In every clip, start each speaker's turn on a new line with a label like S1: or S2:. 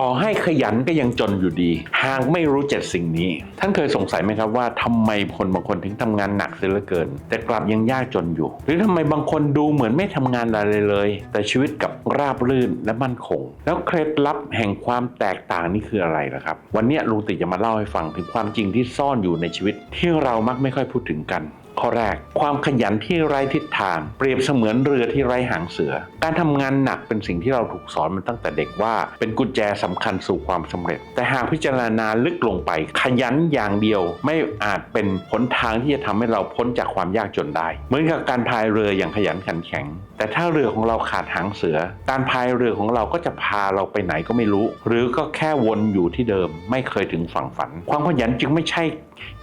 S1: ต่อให้ขยันก็ยังจนอยู่ดี หากไม่รู้เจ็ดสิ่งนี้ ท่านเคยสงสัยไหมครับว่าทำไมคนบางคนถึงทำงานหนักเสียเหลือเกิน แต่กลับยังยากจนอยู่ หรือทำไมบางคนดูเหมือนไม่ทำงานอะไรเลย แต่ชีวิตกับราบรื่นและมั่นคง แล้วเคล็ดลับแห่งความแตกต่างนี่คืออะไรล่ะครับ วันนี้ลุงติจะมาเล่าให้ฟังถึงความจริงที่ซ่อนอยู่ในชีวิตที่เรามักไม่ค่อยพูดถึงกัน ข้อแรก ความขยันที่ไร้ทิศทาง เปรียบเสมือนเรือที่ไร้หางเสือ การทำงานหนักเป็นสิ่งที่เราถูกสอนมาตั้งแต่เด็กว่า เป็นกุญแจสำคัญสู่ความสำเร็จ แต่หากพิจารณาลึกลงไป ขยันอย่างเดียวไม่อาจเป็นหนทางที่จะทำให้เราพ้นจากความยากจนได้ เหมือนกับการพายเรืออย่างขยันขันแข็ง แต่ถ้าเรือของเราขาดหางเสือ การพายเรือของเราก็จะพาเราไปไหนก็ไม่รู้ หรือก็แค่วนอยู่ที่เดิม ไม่เคยถึงฝั่งฝัน ความขยันจึงไม่ใช่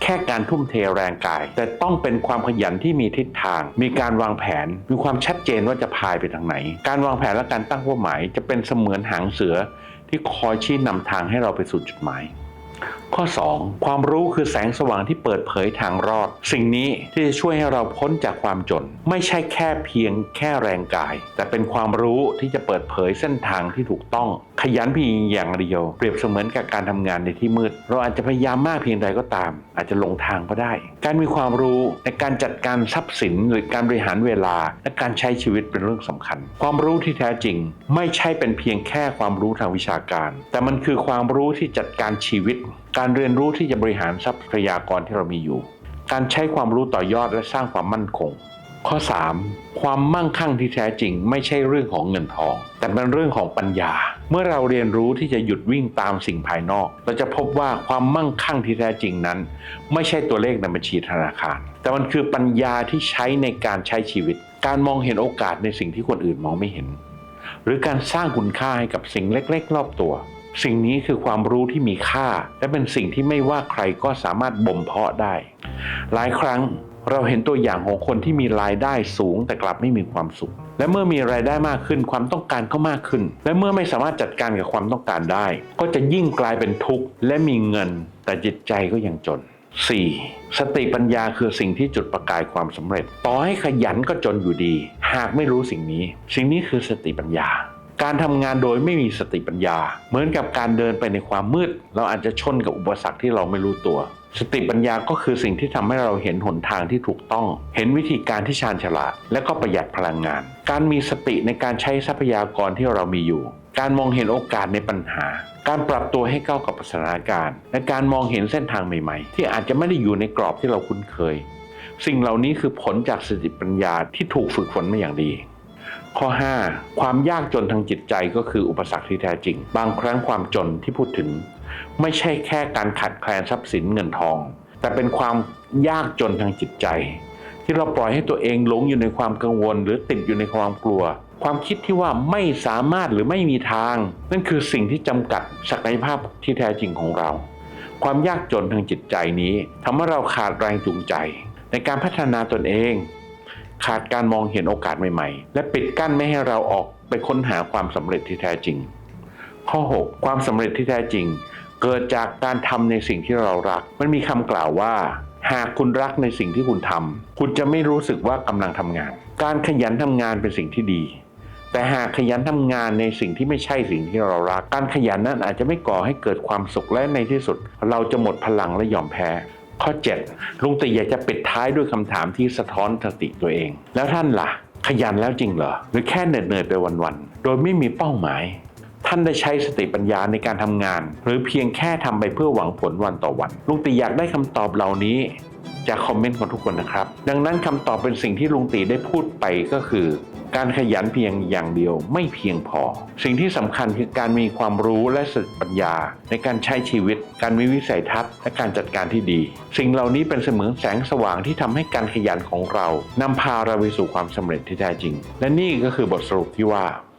S1: แค่การทุ่มเทแรงกาย แต่ต้องเป็นความขยันที่มีทิศทาง มีการวางแผน มีความชัดเจนว่าจะพายไปทางไหน การวางแผนและการตั้งเป้าหมาย จะเป็นเสมือนหางเสือที่คอยชี้นำทางให้เราไปสู่จุดหมาย ข้อ 2 ความรู้คือแสงสว่างที่เปิดเผยทางรอด สิ่งนี้ที่จะช่วยให้เราพ้นจากความจน ไม่ใช่แค่เพียงแค่แรงกาย แต่เป็นความรู้ที่จะเปิดเผยเส้นทางที่ถูกต้อง ขยันเพียงอย่างเดียว เปรียบเสมือนกับการทำงานในที่มืด เราอาจจะพยายามมากเพียงใดก็ตาม อาจจะหลงทางก็ได้ การมีความรู้ในการจัดการทรัพย์สิน หรือการบริหารเวลา และการใช้ชีวิตเป็นเรื่องสำคัญ ความรู้ที่แท้จริง ไม่ใช่เป็นเพียงแค่ความรู้ทางวิชาการ แต่มันคือความรู้ที่จัดการชีวิตการเรียนรู้ที่จะบริหารทรัพยากรที่เรามีอยู่ การใช้ความรู้ต่อยอดและสร้างความมั่นคง ข้อ 3. ความมั่งคั่งที่แท้จริง ไม่ใช่เรื่องของเงินทอง แต่เป็นเรื่องของปัญญา เมื่อเราเรียนรู้ที่จะหยุดวิ่งตามสิ่งภายนอก เราจะพบว่าความมั่งคั่งที่แท้จริงนั้น ไม่ใช่ตัวเลขในบัญชีธนาคาร แต่มันคือปัญญาที่ใช้ในการใช้ชีวิต การมองเห็นโอกาสในสิ่งที่คนอื่นมองไม่เห็น หรือการสร้างคุณค่าให้กับสิ่งเล็ก ๆ รอบตัว สิ่งนี้คือความรู้ที่มีค่า และเป็นสิ่งที่ไม่ว่าใครก็สามารถบ่มเพาะได้ หลายครั้งเราเห็นตัวอย่างของคนที่มีรายได้สูงแต่กลับไม่มีความสุข และเมื่อมีรายได้มากขึ้นความต้องการก็มากขึ้น และเมื่อไม่สามารถจัดการกับความต้องการได้ ก็จะยิ่งกลายเป็นทุกข์และมีเงิน แต่จิตใจก็ยังจน 4. สติปัญญาคือสิ่งที่จุดประกายความสำเร็จ ต่อให้ขยันก็จนอยู่ดี หากไม่รู้สิ่งนี้ สิ่งนี้คือสติปัญญา การทำงานโดยไม่มีสติปัญญา เหมือนกับการเดินไปในความมืด เราอาจจะชนกับอุปสรรคที่เราไม่รู้ตัว สติปัญญาก็คือสิ่งที่ทำให้เราเห็นหนทางที่ถูกต้อง เห็นวิธีการที่ชาญฉลาด และก็ประหยัดพลังงาน การมีสติในการใช้ทรัพยากรที่เรามีอยู่ การมองเห็นโอกาสในปัญหา การปรับตัวให้เข้ากับสถานการณ์ และการมองเห็นเส้นทางใหม่ ๆ ที่อาจจะไม่ได้อยู่ในกรอบที่เราคุ้นเคย สิ่งเหล่านี้คือผลจากสติปัญญาที่ถูกฝึกฝนมาอย่างดี ข้อ 5. ความยากจนทางจิตใจก็คืออุปสรรคที่แท้จริง บางครั้งความจนที่พูดถึง ไม่ใช่แค่การขาดแคลนทรัพย์สินเงินทอง แต่เป็นความยากจนทางจิตใจ ที่เราปล่อยให้ตัวเองหลงอยู่ในความกังวล หรือติดอยู่ในความกลัว ความคิดที่ว่าไม่สามารถหรือไม่มีทาง นั่นคือสิ่งที่จำกัดศักยภาพที่แท้จริงของเรา ความยากจนทางจิตใจนี้ทำให้เราขาดแรงจูงใจ ในการพัฒนาตนเอง ขาดการมองเห็นโอกาสใหม่ๆ และปิดกั้นไม่ให้เราออกไปค้นหาความสำเร็จที่แท้จริง ข้อ 6 ความสำเร็จที่แท้จริง เกิดจากการทำในสิ่งที่เรารัก มันมีคำกล่าวว่า หากคุณรักในสิ่งที่คุณทำคุณจะไม่รู้สึกว่ากำลังทำงาน การขยันทำงานเป็นสิ่งที่ดี แต่หากขยันทำงานในสิ่งที่ไม่ใช่สิ่งที่เรารัก การขยันนั้นอาจจะไม่ก่อให้เกิดความสุขและในที่สุด เราจะหมดพลังและยอมแพ้ ข้อ 7 ลุงตีอยากจะปิดท้ายด้วยคำถามที่สะท้อนสติตัวเอง แล้วท่านล่ะ ขยันแล้วจริงเหรอ หรือแค่เหนื่อยๆไปวันๆ โดยไม่มีเป้าหมาย ท่านได้ใช้สติปัญญาในการทำงาน หรือเพียงแค่ทำไปเพื่อหวังผลวันต่อวัน ลุงตีอยากได้คำตอบเหล่านี้จากคอมเมนต์ของทุกคนนะครับ ดังนั้นคำตอบเป็นสิ่งที่ลุงตีได้พูดไปก็คือ การขยันเพียงอย่างเดียวไม่เพียงพอ สิ่งที่สำคัญคือการมีความรู้และสติปัญญา ในการใช้ชีวิต การมีวิสัยทัศน์และการจัดการที่ดี สิ่งเหล่านี้เป็นเสมือนแสงสว่างที่ทำให้การขยันของเรานำพาเราไปสู่ความสำเร็จที่แท้จริง และนี่ก็คือบทสรุปที่ว่า